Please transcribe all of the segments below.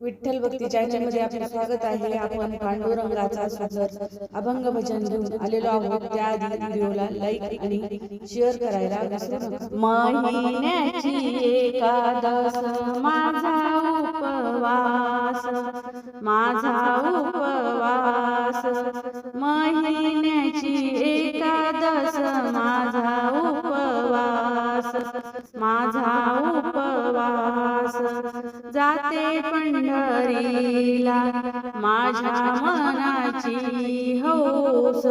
विठ्ठल भक्ती चॅनलमध्ये आपले स्वागत आहे आपण पांडुरंगाचा सुंदर अभंग भजन घेऊन आलेलो आहोत. त्याआधी व्हिडिओला लाईक आणि शेअर करायला विसरू नका. महिन्याची एकादस माझा उपवास माझा उपवास. जाते पंढरीला. माझ्या मनाची हौस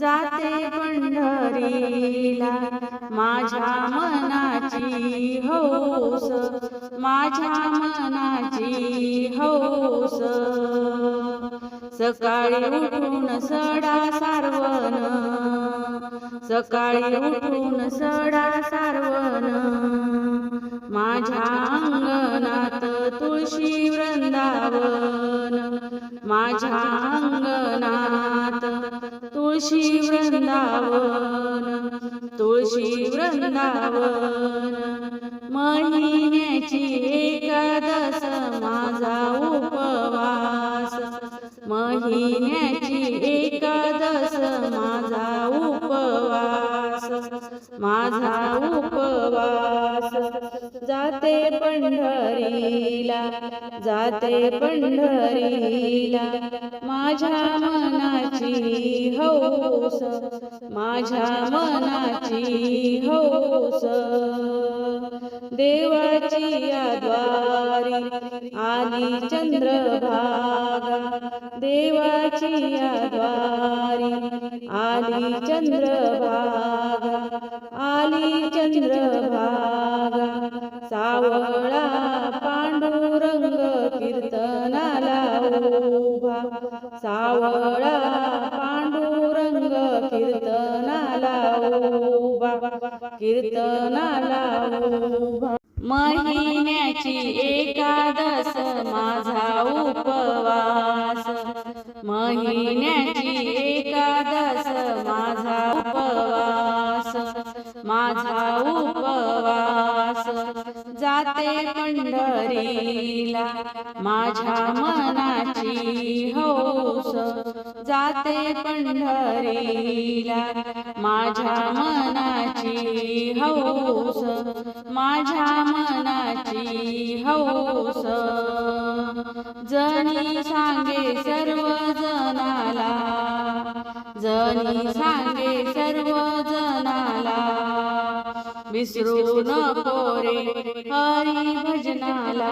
जाते पंढरीला. माझ्या मनाची हौस माझ्या मनाची हौस. सकाळी उठून सडा सारवण सकाळी उठून सडा सारवण. माझ्या वृंदावन माझ्या अंगणात तुळशी वृंदावन तुळशी वृंदावन. महिन्याची एकादश माझा उपवास. महिन्याची एकादश माझा उपवास. माझा उपवास. जाते पंढरीला जाते पंढरीला. माझ्या मनाची हौस माझ्या मनाची हौस. देवाची द्वारी आली चंद्रभागा. देवाची द्वारी आली चंद्रभागा. उभा सावळा पांडुरंग कीर्तनाला उभा कीर्तनाला उभा महिन्याची एकादश माझा उपवास महिन्याची एकादस पंढरीला माझ्या मनाची हौस जाते पंढरीला. माझ्या मनाची हौस माझ्या मनाची हौस. जणी सांगे सर्व जनाला जणी सांगे सर्व विसरू नको रे हरी भजनाला.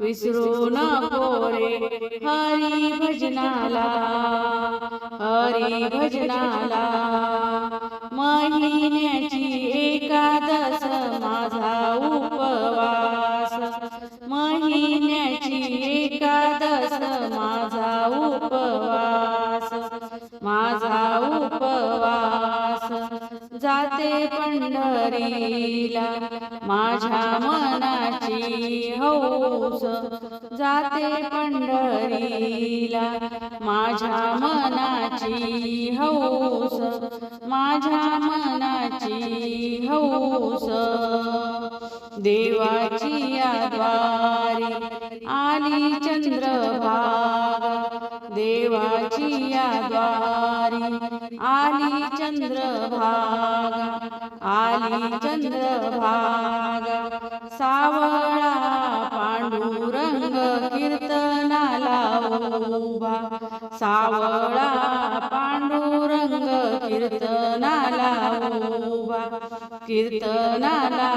विसरू नको रे हरी भजनाला. हरी भजनाला. महिन्याची एकादश पंढरीला माझ्या मनाची हौस जाते पंढरीला. माझ्या मनाची हौस माझ्या मनाची हौस. देवाची द्वारी आली चंद्रभागा. देवाची द्वारी आली चंद्रभागा आली चंद्रभागा. सावळा पांडुरंग कीर्तनाला उभा. सावळा पांडुरंग कीर्तनाला उभा. कीर्तनाला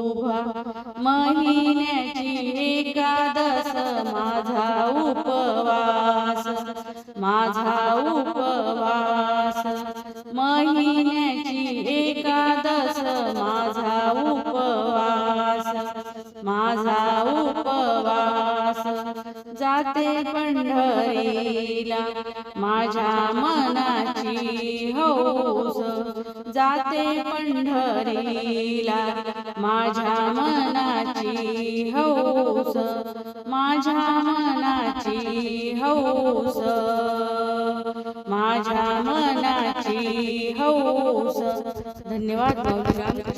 उभा. महिन्याची एकादश माझा उपवा माझा उपवास. महिन्याची एकादश माझा उपवास. माझा उपवास. जाते पंढरीला माझ्या मनाची हौस. जाते पंढरीला माझ्या मनाची हौस. माझ्या मनाची हौस. हौस धन्यवाद माऊली रामकृष्ण